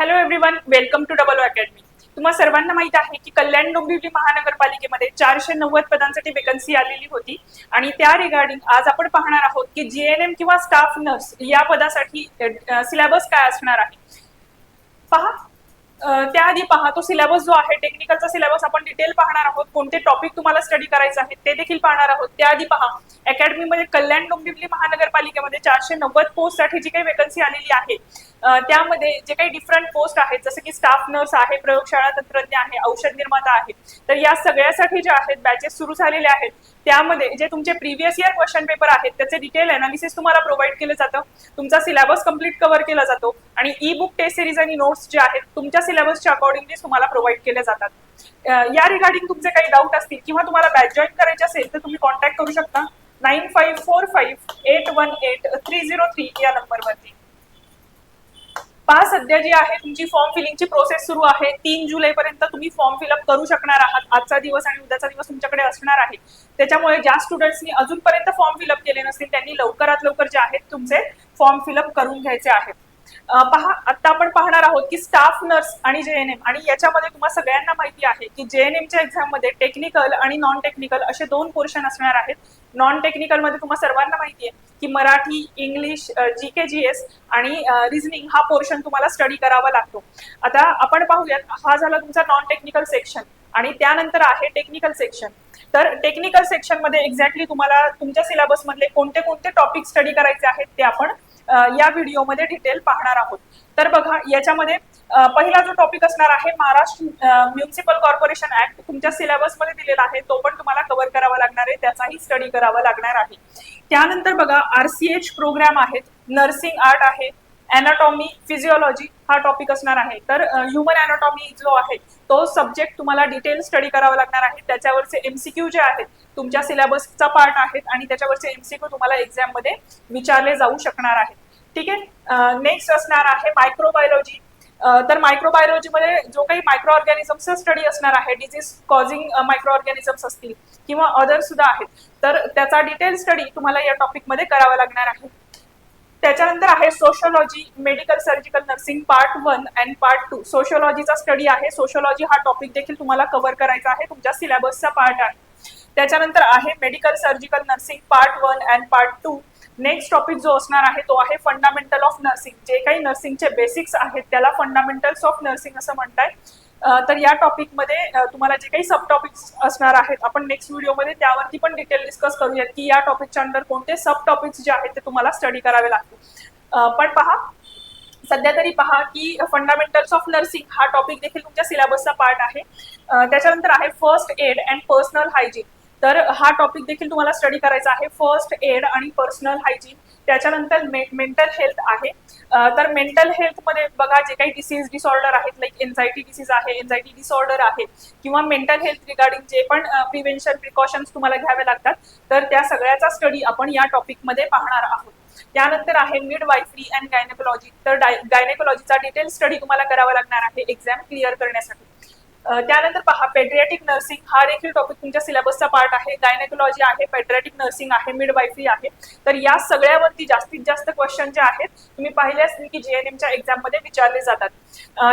Hello everyone welcome to double academy तुम्हाला सर्वांना माहीत आहे की कल्याण डोंबिवली महानगरपालिकेमध्ये चारशे नव्वद पदांसाठी वेकन्सी आलेली होती. आणि त्या रिगार्डिंग आज आपण पाहणार आहोत की जीएनएम किंवा स्टाफ नर्स या पदासाठी सिलेबस काय असणार आहे? पहा. त्याआधी पहा तो सिलेबस जो आहे टेक्निकलचा सिलेबस आपण डिटेल पाहणार आहोत. कोणते टॉपिक तुम्हाला स्टडी करायचे आहेत ते देखील पाहणार आहोत. त्याआधी पहा अकॅडमीमध्ये कल्याण डोंबिवली महानगरपालिकेमध्ये चारशे नव्वद पोस्टसाठी जी काही वेकन्सी आलेली आहे त्यामध्ये जे काही डिफरंट पोस्ट आहेत जसं की स्टाफ नर्स आहे प्रयोगशाळा तंत्रज्ञ आहे औषध निर्माता आहे तर या सगळ्यासाठी जे आहेत बॅचेस सुरू झालेले आहेत त्यामध्ये जे तुमचे प्रिव्हियस इयर क्वेश्चन पेपर आहेत त्याचे डिटेल अनालिसिस तुम्हाला प्रोव्हाइड केलं जातं. तुमचा सिलेबस कंप्लीट कव्हर केला जातो आणि ई बुक टेस्ट सिरीज आणि नोट्स जे आहेत तुमच्या सिलेबसच्या अकॉर्डिंगली तुम्हाला प्रोव्हाइड केले जातात. या रिगार्डिंग तुमचे काही डाऊट असतील किंवा तुम्हाला बॅच जॉईन करायचे असेल तर तुम्ही कॉन्टॅक्ट करू शकता. Nine five four five eight one eight three zero three या नंबरवरती पहा सध्या जी आहे तुमची फॉर्म फिलिंगची प्रोसेस सुरू आहे. तीन जुलै पर्यंत तुम्ही फॉर्म फिलअप करू शकणार आहात. आजचा दिवस आणि उद्याचा दिवस तुमच्याकडे असणार आहे. त्याच्यामुळे ज्या स्टुडंट्सनी अजूनपर्यंत फॉर्म फिलअप केले नसतील त्यांनी लवकरात लवकर जे आहेत तुमचे फॉर्म फिलअप करून घ्यायचे आहेत. पहा आता आपण पाहणार आहोत की स्टाफ नर्स आणि जेएनएम आणि याच्यामध्ये तुम्हाला सगळ्यांना माहिती आहे की जेएनएमच्या एक्झाममध्ये टेक्निकल आणि नॉन टेक्निकल असे दोन पोर्शन असणार आहेत. नॉन टेक्निकलमध्ये तुम्हाला सर्वांना माहिती आहे की Marathi English G K G S आणि रिझनिंग हा पोर्शन तुम्हाला स्टडी करावा लागतो. आता आपण पाहूयात हा झाला तुमचा नॉन टेक्निकल सेक्शन आणि त्यानंतर आहे टेक्निकल सेक्शन तर टेक्निकल सेक्शनमध्ये एक्झॅक्टली तुम्हाला तुमच्या सिलेबस मधले कोणते कोणते टॉपिक स्टडी करायचे आहेत ते आपण या व्हिडिओमध्ये डिटेल पाहणार आहोत. तर बघा याच्यामध्ये पहिला जो टॉपिक असणार आहे महाराष्ट्र म्युन्सिपल कॉर्पोरेशन ऍक्ट तुमच्या सिलेबसमध्ये दिलेला आहे तो पण तुम्हाला कव्हर करावा लागणार आहे त्याचाही स्टडी करावा लागणार आहे. त्यानंतर बघा आरसीएच प्रोग्राम आहेत नर्सिंग आर्ट आहे अॅनाटॉमी फिजिओलॉजी हा टॉपिक असणार आहे. तर ह्युमन अॅनाटॉमी जो आहे तो सब्जेक्ट तुम्हाला डिटेल स्टडी करावा लागणार आहे. त्याच्यावरचे एमसीक्यू जे आहेत तुमच्या सिलेबसचा पार्ट आहेत आणि त्याच्यावरचे एमसीक्यू तुम्हाला एक्झाममध्ये विचारले जाऊ शकणार आहेत. ठीक आहे? नेक्स्ट असणार आहे मायक्रोबायोलॉजी तर मायक्रोबायोलॉजीमध्ये जो काही मायक्रो ऑर्गॅनिझमचा स्टडी असणार आहे डिझीज कॉझिंग मायक्रो ऑर्गॅनिझम्स असतील किंवा अदर सुद्धा आहेत तर त्याचा डिटेल स्टडी तुम्हाला या टॉपिकमध्ये करावा लागणार आहे. त्याच्यानंतर आहे sociology medical surgical nursing part one and part two सोशोलॉजीचा study आहे. सोशोलॉजी हा टॉपिक देखील तुम्हाला कव्हर करायचा आहे. तुमच्या सिलेबसचा पार्ट आहे. त्याच्यानंतर आहे medical surgical nursing part one and part two next topic जो असणार आहे तो आहे फंडामेंटल ऑफ नर्सिंग जे काही नर्सिंगचे बेसिक्स आहेत त्याला फंडामेंटल्स ऑफ नर्सिंग असं म्हणताय तर या टॉपिकमध्ये तुम्हाला जे काही सब टॉपिक्स असणार आहेत आपण नेक्स्ट व्हिडिओमध्ये त्यावरती पण डिटेल डिस्कस करूयात की या टॉपिकच्या अंडर कोणते सब टॉपिक्स जे आहेत ते तुम्हाला स्टडी करावे लागतील. पण पहा सध्या तरी पहा की फंडामेंटल्स ऑफ नर्सिंग हा टॉपिक देखील तुमच्या सिलेबसचा पार्ट आहे. त्याच्यानंतर आहे first aid and personal hygiene तर हा टॉपिक देखील तुम्हाला स्टडी करायचा आहे. फर्स्ट एड आणि पर्सनल हायजीन त्याच्यानंतर मेंटल हेल्थ आहे. तर मेंटल हेल्थमध्ये बघा जे काही डिसीज डिसऑर्डर आहेत लाईक एन्झायटी डिसीज आहे एन्झायटी डिसऑर्डर आहे किंवा मेंटल हेल्थ रिगार्डिंग जे पण प्रिव्हेन्शन प्रिकॉशन्स तुम्हाला घ्यावे लागतात तर त्या सगळ्याचा स्टडी आपण या टॉपिकमध्ये पाहणार आहोत. त्यानंतर आहे मिड वायफ्री अँड गायनेकोलॉजी तर गायनेकोलॉजीचा डिटेल स्टडी तुम्हाला करावा लागणार आहे एक्झाम क्लिअर करण्यासाठी. त्यानंतर पहा पेड्रियाटिक नर्सिंग हा देखील टॉपिक तुमच्या सिलेबसचा पार्ट आहे. गायनेकोलॉजी आहे पेड्रियाटिक नर्सिंग आहे मिड आहे. तर या सगळ्यावरती जास्तीत जास्त क्वेश्चन जे आहेत तुम्ही पाहिले असतील की जीएनएमच्या एक्झाममध्ये विचारले जातात.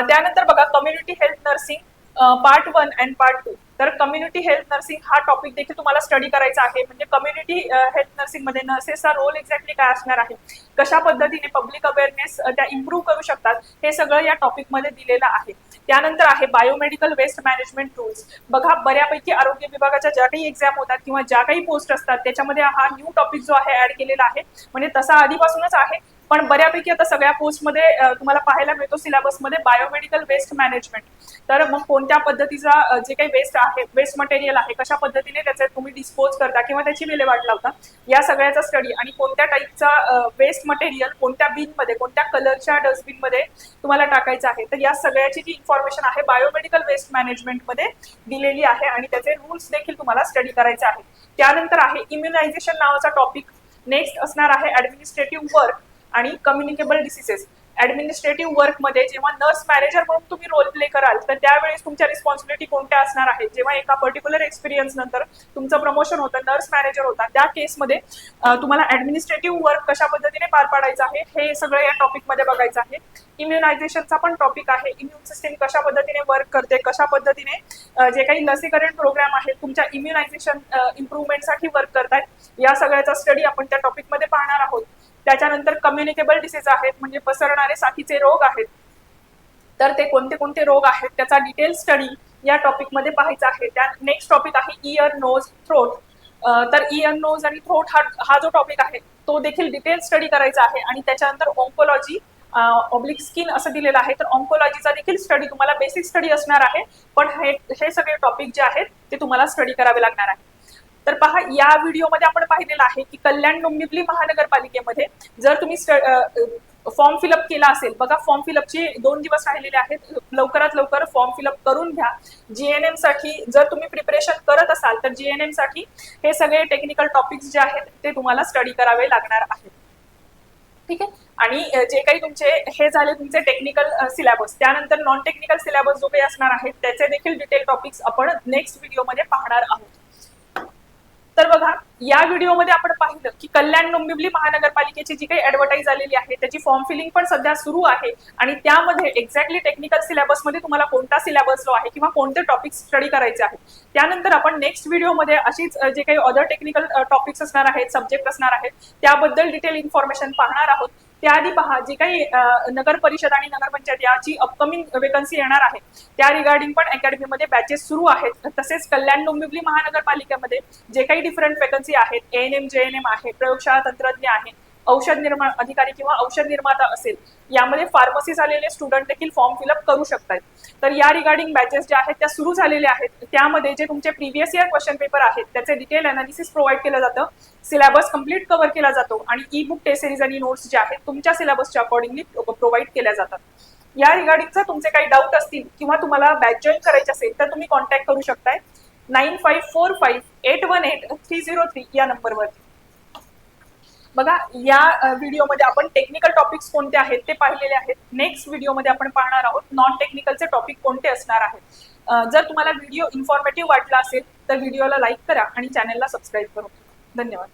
त्यानंतर बघा community health nursing part one and part two तर कम्युनिटी हेल्थ नर्सिंग हा टॉपिक देखील तुम्हाला स्टडी करायचा आहे. म्हणजे कम्युनिटी हेल्थ नर्सिंगमध्ये नर्सेसचा रोल एक्झॅक्टली काय असणार आहे? कशा पद्धतीने पब्लिक अवेअरनेस त्या इम्प्रूव्ह करू शकतात? हे सगळं या टॉपिकमध्ये दिलेलं आहे. त्यानंतर आहे बायोमेडिकल वेस्ट मॅनेजमेंट टूल्स बघा बऱ्यापैकी आरोग्य विभागाच्या ज्या काही एक्झाम होतात किंवा ज्या काही पोस्ट असतात त्याच्यामध्ये हा न्यू टॉपिक जो आहे ऍड केलेला आहे. म्हणजे तसा आधीपासूनच आहे. पण बऱ्यापैकी आता सगळ्या पोस्टमध्ये तुम्हाला पाहायला मिळतो सिलेबसमध्ये बायोमेडिकल वेस्ट मॅनेजमेंट. तर मग कोणत्या पद्धतीचा जे काही वेस्ट आहे वेस्ट मटेरियल आहे कशा पद्धतीने त्याचे तुम्ही डिस्पोज करता किंवा त्याची विल्हेवाट लावता या सगळ्याचा स्टडी आणि कोणत्या टाईपचा वेस्ट मटेरियल कोणत्या बिनमध्ये कोणत्या कलरच्या डस्टबिनमध्ये तुम्हाला टाकायचं आहे तर या सगळ्याची जी इन्फॉर्मेशन आहे बायोमेडिकल वेस्ट मॅनेजमेंटमध्ये दिलेली आहे आणि त्याचे रूल्स देखील तुम्हाला स्टडी करायचे आहे. त्यानंतर आहे इम्युनायझेशन नावाचा टॉपिक नेक्स्ट असणार आहे ऍडमिनिस्ट्रेटिव्ह वर्क आणि कम्युनिकेबल डिसिजेस ऍडमिनिस्ट्रेटिव्ह वर्कमध्ये जेव्हा नर्स मॅनेजर म्हणून तुम्ही रोल प्ले कराल तर त्यावेळेस तुमच्या रिस्पॉन्सिबिलिटी कोणत्या असणार आहेत? जेव्हा एका पर्टिक्युलर एक्सपिरियन्स नंतर तुमचं प्रमोशन होतं नर्स मॅनेजर होता त्या केसमध्ये तुम्हाला ऍडमिनिस्ट्रेटिव्ह वर्क कशा पद्धतीने पार पाडायचं आहे हे सगळं या टॉपिकमध्ये बघायचं आहे. इम्युनायझेशनचा पण टॉपिक आहे. इम्युन सिस्टीम कशा पद्धतीने वर्क करते कशा पद्धतीने जे काही लसीकरण प्रोग्राम आहेत तुमच्या इम्युनायझेशन इम्प्रुव्हमेंटसाठी वर्क करतायत या सगळ्याचा स्टडी आपण त्या टॉपिकमध्ये पाहणार आहोत. त्याच्यानंतर कम्युनिकेबल डिसीज आहेत म्हणजे पसरणारे साथीचे रोग आहेत. तर ते कोणते कोणते रोग आहेत त्याचा डिटेल स्टडी या टॉपिकमध्ये पाहायचा आहे. त्या नेक्स्ट टॉपिक आहे इयर नोज थ्रोट तर इयर नोज आणि थ्रोट हा हा जो टॉपिक आहे तो देखील डिटेल स्टडी करायचा आहे. आणि त्याच्यानंतर ऑन्कोलॉजी ऑब्लिक स्किन असं दिलेलं आहे. तर ऑन्कोलॉजीचा देखील स्टडी तुम्हाला बेसिक स्टडी असणार आहे. पण हे हे सगळे टॉपिक जे आहेत ते तुम्हाला स्टडी करावे लागणार आहे. तर पहा या व्हिडिओमध्ये आपण पाहिलेलं आहे की कल्याण डोंबिवली महानगरपालिकेमध्ये जर तुम्ही फॉर्म फिलअप केला असेल बघा फॉर्म फिलअपचे दोन दिवस राहिलेले आहेत. लवकरात लवकर फॉर्म फिलअप करून घ्या. जीएनएमसाठी जर तुम्ही प्रिपरेशन करत असाल तर जीएनएमसाठी हे सगळे टेक्निकल टॉपिक्स जे आहेत ते तुम्हाला स्टडी करावे लागणार आहेत. ठीक आहे? आणि जे काही तुमचे हे झाले तुमचे टेक्निकल सिलेबस त्यानंतर नॉन टेक्निकल सिलेबस जो काही असणार आहे त्याचे देखील डिटेल टॉपिक्स आपण नेक्स्ट व्हिडिओमध्ये पाहणार आहोत. तर बघा या व्हिडिओमध्ये आपण पाहिलं की कल्याण डोंबिवली महानगरपालिकेची जी काही ऍडव्हर्टाईज आलेली आहे त्याची फॉर्म फिलिंग पण सध्या सुरू आहे. आणि त्यामध्ये एक्झॅक्टली टेक्निकल सिलेबसमध्ये तुम्हाला कोणता सिलेबस जो आहे किंवा कोणते टॉपिक स्टडी करायचे आहेत. त्यानंतर आपण नेक्स्ट व्हिडिओमध्ये अशीच जे काही अदर टेक्निकल टॉपिक्स असणार आहेत सब्जेक्ट असणार आहेत त्याबद्दल डिटेल इन्फॉर्मेशन पाहणार आहोत. त्याआधी पहा जे काही नगर परिषद आणि नगरपंचायत याची अपकमिंग वेकन्सी येणार आहे त्या रिगार्डिंग पण अकॅडमीमध्ये बॅचेस सुरू आहेत. तसेच कल्याण डोंबिवली महानगरपालिकेमध्ये जे काही डिफरंट वेकन्सी आहेत एन एम आहे प्रयोगशाळा तंत्रज्ञ आहे औषध निर्माण अधिकारी किंवा औषध निर्माता असेल यामध्ये फार्मसी झालेले स्टुडंट देखील फॉर्म फिलअप करू शकतात तर या रिगार्डिंग बॅचेस ज्या आहेत त्या सुरू झालेल्या आहेत. त्यामध्ये जे तुमचे प्रिव्हियस इयर क्वेश्चन पेपर आहेत त्याचे डिटेल अनालिसिस प्रोव्हाइड केलं जातं. सिलेबस कंप्लीट कव्हर केला जातो आणि ई बुक टेस्ट सिरीज आणि नोट्स जे आहेत तुमच्या सिलेबसच्या अकॉर्डिंगली प्रोव्हाइड केल्या जातात. या रिगार्डिंगचा तुमचे काही डाऊट असतील किंवा तुम्हाला बॅच जॉईन करायचे असेल तर तुम्ही कॉन्टॅक्ट करू शकताय. Nine five four five eight one eight three zero three या नंबरवरती बघा या व्हिडिओमध्ये आपण टेक्निकल टॉपिक्स कोणते आहेत ते पाहिलेले आहेत. नेक्स्ट व्हिडिओमध्ये आपण पाहणार आहोत नॉन टेक्निकलचे टॉपिक कोणते असणार आहेत. जर तुम्हाला व्हिडिओ इन्फॉर्मेटिव्ह वाटला असेल तर व्हिडिओला लाईक करा आणि चॅनलला सबस्क्राईब करू. धन्यवाद.